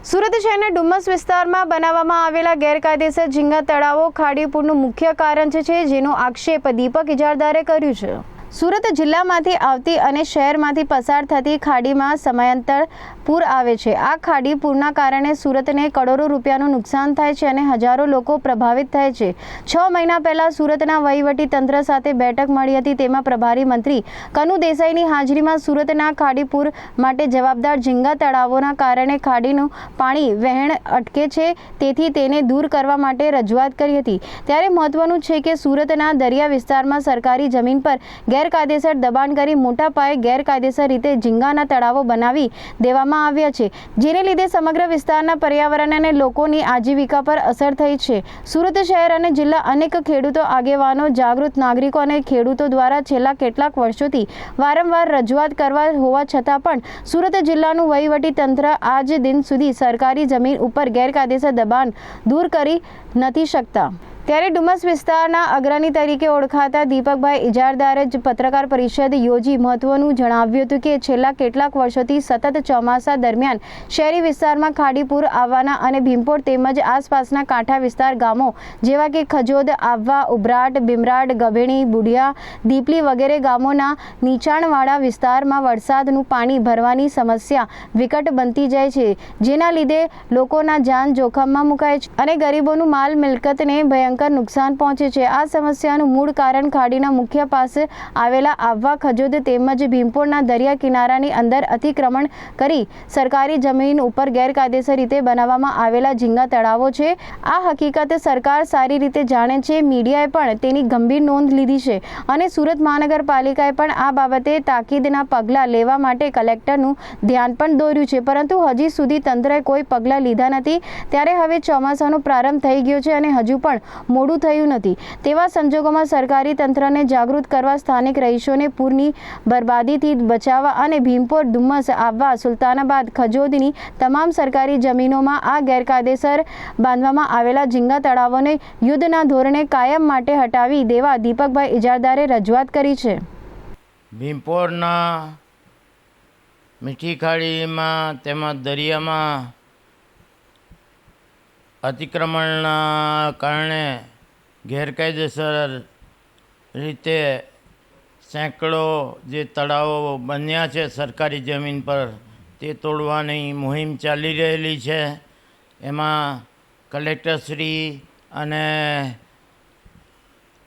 સુરત શહેરના ડુમસ વિસ્તારમાં બનાવવામાં આવેલા ગેરકાયદેસર ઝીંગા તળાવો ખાડીપુરનું મુખ્ય કારણ છે જેનો આક્ષેપ દીપક ઇજારદારે કર્યું છે. સુરત જિલ્લામાંથી આવતી અને શહેરમાંથી પસાર થતી ખાડીમાં સમયાંતર પૂર આવે છે. આ ખાડી પૂરના કારણે સુરતને કરોડો રૂપિયાનું નુકસાન થાય છે અને હજારો લોકો પ્રભાવિત થાય છે. છ મહિના પહેલા સુરતના વહીવટી તંત્ર સાથે બેઠક મળી હતી. તેમાં પ્રભારી મંત્રી કનુ દેસાઈની હાજરીમાં સુરતના ખાડીપુર માટે જવાબદાર ઝીંગા તળાવોના કારણે ખાડીનું પાણી વહેણ અટકે છે. તેથી તેને દૂર કરવા માટે રજૂઆત કરી હતી. ત્યારે મહત્વનું છે કે સુરતના દરિયા વિસ્તારમાં સરકારી જમીન પર ગેરકાયદેસર દબાણ કરી મોટા પાયે ગેરકાયદેસર રીતે ઝીંગાના તળાવો બનાવી દેવામાં આવ્યા છે, જેને લીધે સમગ્ર વિસ્તારના પર્યાવરણ અને લોકોની આજીવિકા પર અસર થઈ છે. સુરત શહેર અને જિલ્લા અનેક ખેડૂતો આગેવાનો, જાગૃત નાગરિકો અને ખેડૂતો દ્વારા છેલ્લા કેટલાક વર્ષોથી વારંવાર રજૂઆત કરવા હોવા છતાં પણ સુરત જિલ્લાનું વહીવટી તંત્ર આજ દિન સુધી સરકારી જમીન ઉપર ગેરકાયદેસર દબાણ દૂર કરી નથી શકતા. ત્યારે ડુમસ વિસ્તારના અગ્રણી તરીકે ઓળખાતા દીપકભાઈ ઇજારદારે જ પત્રકાર પરિષદ યોજી મહત્વનું જણાવ્યું હતું કે છેલ્લા કેટલાક વર્ષોથી સતત ચોમાસા દરમિયાન શહેરી વિસ્તારમાં ખાડીપુર આવવાના અને ભીમપોર તેમજ આસપાસના કાંઠા વિસ્તાર ગામો જેવા કે ખજોદ આવવા ઉભરાટ બિમરાડ ગભેણી બુડિયા, દીપલી વગેરે ગામોના નીચાણવાળા વિસ્તારમાં વરસાદનું પાણી ભરવાની સમસ્યા વિકટ બનતી જાય છે. જેના લીધે લોકોના જાન જોખમમાં મુકાય છે અને ગરીબોનું માલ મિલકતને ભયંકર નુકસાન પહોંચે છે. આ સમસ્યાનું મૂળ કારણ ખાડીના મુખ્ય પાસે આવેલા આવવા ખજોદ તેમજ ભીમપોરના દરિયા કિનારાની અંદર અતિક્રમણ કરી સરકારી જમીન ઉપર ગેરકાયદેસર રીતે બનાવવામાં આવેલા ઝીંગા તળાવો છે. આ હકીકત સરકાર સારી રીતે જાણે છે. મીડિયાએ પણ તેની ગંભીર નોંધ લીધી છે અને સુરત મહાનગરપાલિકાએ પણ આ બાબતે તાકીદના પગલાં લેવા માટે કલેક્ટરનું ધ્યાન પણ દોર્યું છે. પરંતુ હજી સુધી તંત્રએ કોઈ પગલાં લીધા નથી. ત્યારે હવે ચોમાસાનો પ્રારંભ થઈ ગયો છે અને હજુ પણ મોડું થયું નથી. તેવા સંજોગોમાં સરકારી તંત્રને જાગૃત કરવા સ્થાનિક રહીશોને પૂરની બરબાદીથી બચાવવા અને ભીમપોર ધુમ્મસ આવવા સુલતાનાબાદ ખજોદની તમામ સરકારી જમીનોમાં આ ગેરકાયદેસર બાંધવામાં આવેલા ઝીંગા તળાવોને યુદ્ધના ધોરણે કાયમ માટે હટાવી દેવા દીપકભાઈ ઇજારદારે રજૂઆત કરી છે. ભીમપોરના મીઠી ખાડીમાં તેમજ દરિયામાં અતિક્રમણના કારણે ગેરકાયદેસર રીતે સેંકડો જે તળાવો બન્યા છે સરકારી જમીન પર, તે તોડવાની મુહિમ ચાલી રહેલી છે. એમાં કલેક્ટરશ્રી અને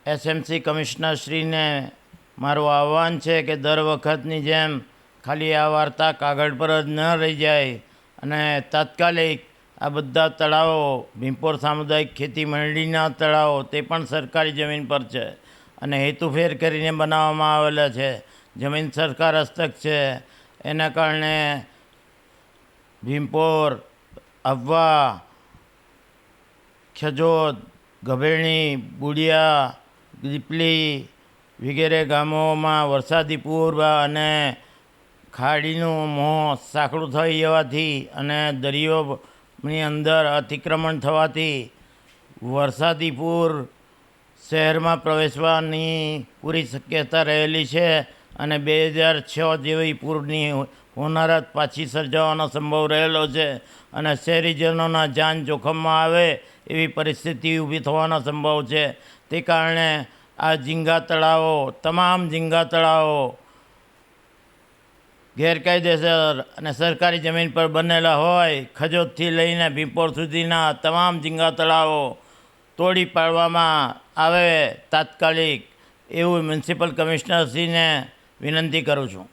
એસએમસી કમિશનરશ્રીને મારું આહ્વાન છે કે દર વખતની જેમ ખાલી આ વાર્તા કાગળ પર જ ન રહી જાય અને તાત્કાલિક આ બધા તળાવો ભીમપોર સામુદાયિક ખેતી મંડળીના તળાવો તે પણ સરકારી જમીન પર છે અને હેતુફેર કરીને બનાવવામાં આવેલા છે. જમીન સરકાર હસ્તક છે. એના કારણે ભીમપોર, અવવા, ખજોદ, ગભેણી, બુડિયા, દીપલી વગેરે ગામોમાં વરસાદી પૂર અને ખાડીનું મોં સાંકડું થઈ જવાથી અને દરિયોની અંદર અતિક્રમણ થવાથી વરસાદી પૂર શહેરમાં પ્રવેશવાની પૂરી શક્યતા રહેલી છે અને બે હજાર છ જેવી પૂરની હોનારત પાછી સર્જાવાનો સંભવ રહેલો છે અને શહેરીજનોના જાન જોખમમાં આવે એવી પરિસ્થિતિ ઊભી થવાનો સંભવ છે. તે કારણે આ ઝીંગા તળાવો, તમામ ઝીંગા તળાવો ગેરકાયદેસર અને સરકારી જમીન પર બનેલા હોય ખજોતથી લઈને ભીમપોર સુધીના તમામ ઝીંગા તળાવો તોડી પાડવામાં આવે તાત્કાલિક એવું મ્યુનિસિપલ કમિશનરશ્રીને વિનંતી કરું છું.